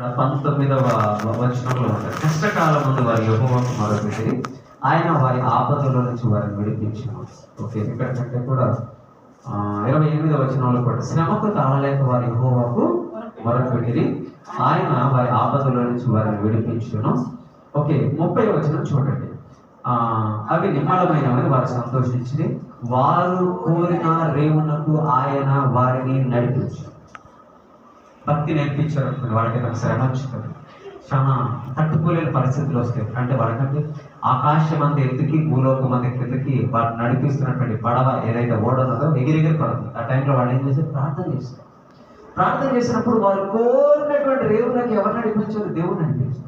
ఇక్కడ పంతొమ్మిదవ వచనంలో ఉంటారు కష్టకాలం ముందు వారి యహోవాకు మొదలుపెట్టి ఆయన వారి ఆపదల నుంచి వారిని విడిపించాను ఓకే ఎక్కడికంటే కూడా ఇరవై ఇరవై వచ్చిన వాళ్ళు కూడా. శ్రమకు తాళలేక వారి యహోవాకు మొదలుపెట్టి ఆయన వారి ఆపదల నుంచి వారిని విడిపించాను. ఓకే ముప్పై వచ్చిన చూడండి. అవి నిమ్మలమైనవని వారు సంతోషించి వారు కోరిన రేవునకు ఆయన వారిని నడిపించారు భక్తి నేర్పించారు అనుకోండి వాళ్ళకి శ్రమ వచ్చింది చాలా తట్టుకోలేని పరిస్థితులు వస్తాయి. అంటే వాళ్ళకంటే ఆకాశం అంత ఎత్తుకి భూలోకం అంత ఎత్తుకి వాళ్ళు నడిపిస్తున్నటువంటి పడవ ఏదైతే ఓడనదో ఎగిరెగిరి పడుతుంది ఆ టైంలో వాళ్ళు ఏం చేస్తారు? ప్రార్థన చేస్తారు. ప్రార్థన చేసినప్పుడు వారు కోరినటువంటి రేవులకు ఎవరు నడిపించారు? దేవుడు నడిపించారు.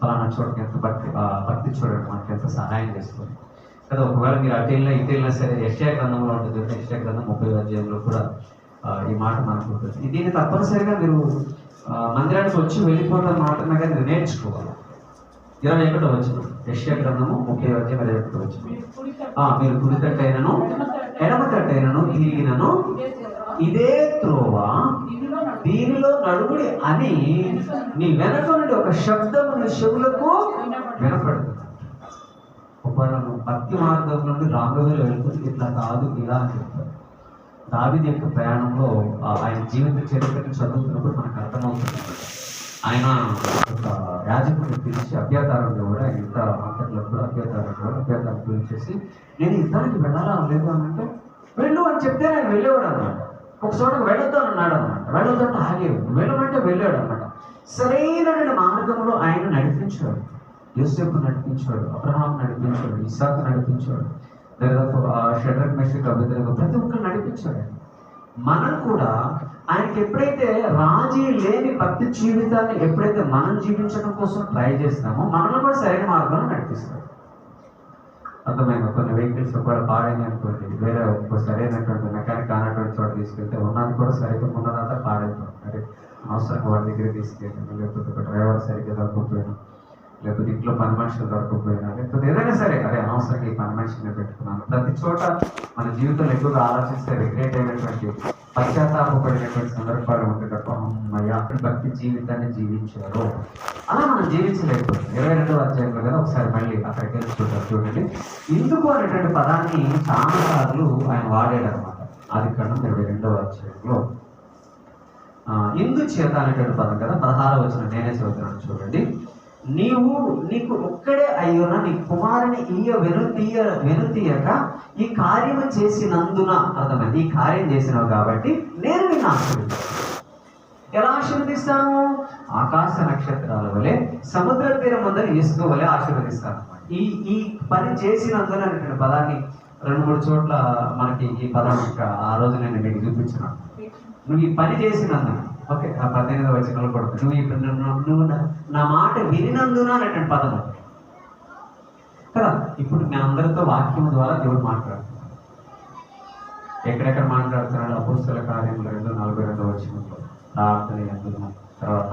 ఫలానా చోటుకి ఎంత భక్తి భక్తి చూడటం మనకి ఎంత సహాయం చేస్తుంది. కదా ఒకవేళ మీరు అటు వెళ్ళినా ఇటు వెళ్ళినా సరే యశ్యా గ్రంథంలో ఉంటుంది యశ్యా గ్రంథం ముప్పై అధ్యాయంలో కూడా ఈ మాట మనకు ఉంటుంది దీన్ని తప్పనిసరిగా మీరు మందిరానికి వచ్చి వెళ్ళిపోవడం మాట కానీ నేర్చుకోవాలి. ఇరవై ఒకటో వచ్చిన యశ్యా గ్రంథము ముప్పై అధ్యాయం ఇరవై ఒకటో వచ్చిన మీరు కుడి తట్టైనను ఎడమ తట్టైనను తిరిగినను ఇదే త్రోవ దీనిలో నడుగుడి అని నీ వెనక నుండి ఒక శబ్దము నీ చెవులకు వినపడదు ఒకవేళ భక్తి మార్గం నుండి రాంగవేలు వెళ్తుంది ఇట్లా కాదు ఇలా అని చెప్తారు. దావిది యొక్క ప్రయాణంలో ఆయన జీవిత చరిత్రను చదువుతున్నప్పుడు మనకు అర్థమవుతుంది. ఆయన ఒక యాజకుడిని పిలిచి అభ్యర్థారంలో కూడా ఆయన యుద్ధ అంతట్లో కూడా అభ్యర్థారంలో కూడా అభ్యర్థారం పిలిచేసి నేను యుద్ధానికి వెళ్ళాలా? లేదు అని అంటే వెళ్ళు అని చెప్తే ఆయన వెళ్ళేవాడు అనమాట ఒక చోటకు వెళ్ళొద్దు అన్నాడు అనమాట వెళ్ళొద్దంటే అంటే వెళ్ళమంటే వెళ్ళాడు అనమాట సరైన మార్గంలో ఆయన నడిపించాడు. యోసేపు నడిపించాడు. అబ్రహాం నడిపించాడు. ఇసాకు నడిపించాడు. లేదా షడ్రక్ మెషిక్ అభ్యర్థులకు ప్రతి ఒక్కరు నడిపించాడు మనం కూడా ఆయనకి ఎప్పుడైతే రాజీ లేని భక్తి జీవితాన్ని ఎప్పుడైతే మనం జీవించడం కోసం ట్రై చేస్తామో మనల్ని కూడా సరైన మార్గంలో నడిపిస్తాడు అర్థమైన కొన్ని వెహికల్స్ కూడా పాడైంది అనుకోండి. వేరే ఒక సరైనటువంటి మెకానిక్ కానటువంటి చోట తీసుకెళ్తే ఉన్నది కూడా సరిగ్గా ఉన్నదంతా పాడైపోతుంది. మరి అవసరంగా వాడి దగ్గర తీసుకెళ్ళాను లేకపోతే ఒక డ్రైవర్ సరిగ్గా దొరకకపోయినా లేకపోతే ఇంట్లో పని మనుషులు దొరకకపోయినా లేకపోతే ఏదైనా సరే అదే అనవసరంగా ఈ పని మనిషిని పెట్టుకున్నాను. ప్రతి చోట మన జీవితంలో ఎక్కువగా ఆలోచిస్తే రిగ్రెట్ అయినటువంటి పశ్చాత్తాపడినటువంటి సందర్భాలు ఉంటే తప్ప అమ్మయ్య భక్తి జీవితాన్ని జీవించారు. అలా మనం జీవించలేకపోతుంది ఇరవై రెండవ అధ్యాయంలో కదా ఒకసారి మళ్ళీ అక్కడికి వెళ్ళి చూద్దాం చూడండి. ఇందుకు అనేటువంటి పదాన్ని చాలా సార్లు ఆయన వాడాడు అనమాట ఆది ఇరవై రెండవ అధ్యాయంలో. ఆ, ఇందు చేత అనేటువంటి పదం కదా పదహారవ వచ్చిన నేనే చదువుతున్నాను చూడండి. నీవు నీకు ఒక్కడే అయ్యున నీ కుమారుని ఈయ వెనుతీయ వెనుతీయక ఈ కార్యము చేసినందున అర్థమైంది. ఈ కార్యం చేసినావు కాబట్టి నేను నిన్ను ఆశీర్వదిస్తాను ఎలా ఆశీర్వదిస్తాను? ఆకాశ నక్షత్రాల వలె సముద్ర తీరం ముందర ఇసుక వలె ఆశీర్వదిస్తాను. ఈ ఈ పని చేసినందున అనేటువంటి పదాన్ని రెండు మూడు చోట్ల మనకి ఈ పదం ఆ రోజు నేను మీకు చూపించిన. నువ్వు ఈ పని చేసినందున ఓకే ఆ పద్దెనిమిది వచనంలో పడుతుంది నువ్వు ఇప్పుడు నువ్వు నా- నా మాట వినినందున అనేటువంటి పదం కదా ఇప్పుడు మీ అందరితో వాక్యం ద్వారా దేవుడు మాట్లాడుతున్నాడు. ఎక్కడెక్కడ మాట్లాడుతున్నాడు? అపోస్తుల కార్యములు రెండు నలభై రెండు వచ్చినప్పుడు ప్రార్థన ఎందుకు తర్వాత